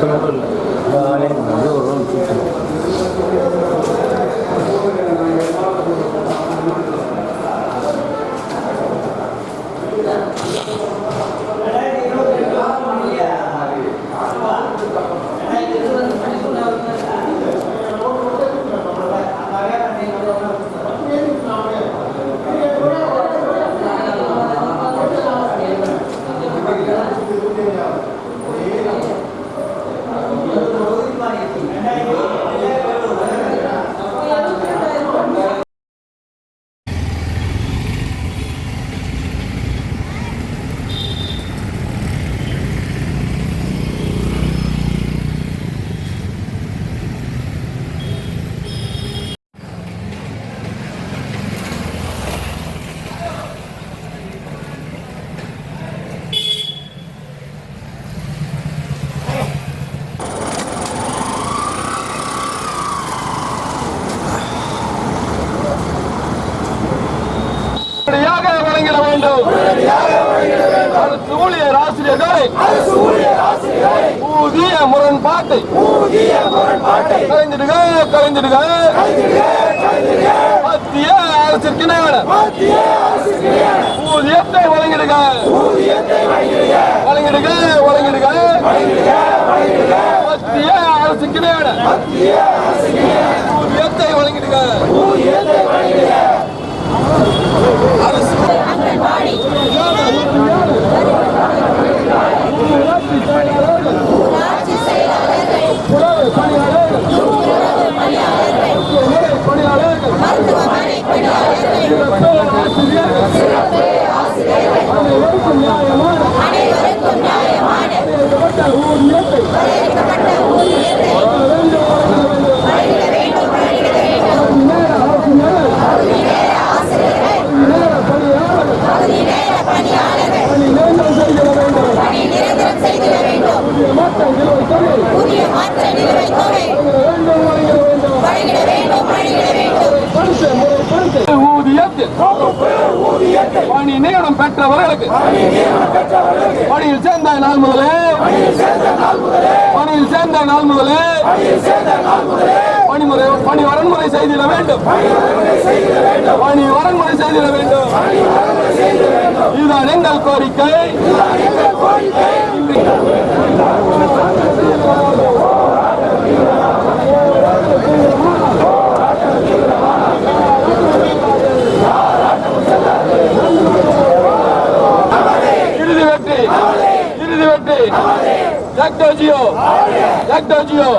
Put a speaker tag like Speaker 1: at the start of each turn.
Speaker 1: சமத்துள்ள வேண்டும் அரசு ஊதிய முரண்பாட்டை கலைஞ்சிடுக கலைஞ்சிடுக மத்திய அரசிற்கு ஊதியத்தை வழங்கிடுங்க வழங்கிடுக வழங்கிடுங்க மத்திய அரசுக்கு ஊதியத்தை
Speaker 2: வழங்கிடுங்க Thank you.
Speaker 1: பணி நியமனம் பெற்றவர்களுக்கு. பணியில் சேர்ந்த நாள் முதலே. பணியில் சேர்ந்த நாள் முதலே. பணிமுறை பணி வரன்முறை செய்திட வேண்டும். பணி வரன்முறை செய்திட வேண்டும். இதுதான் எங்கள் கோரிக்கை. ವ್ಯಕ್ತಿ ಹಿರಿದ ವ್ಯಕ್ತಿ ಯಾಕೆ ದಾಜಿಯೋ ಯಾಕೆ ದಾಜಿಯೋ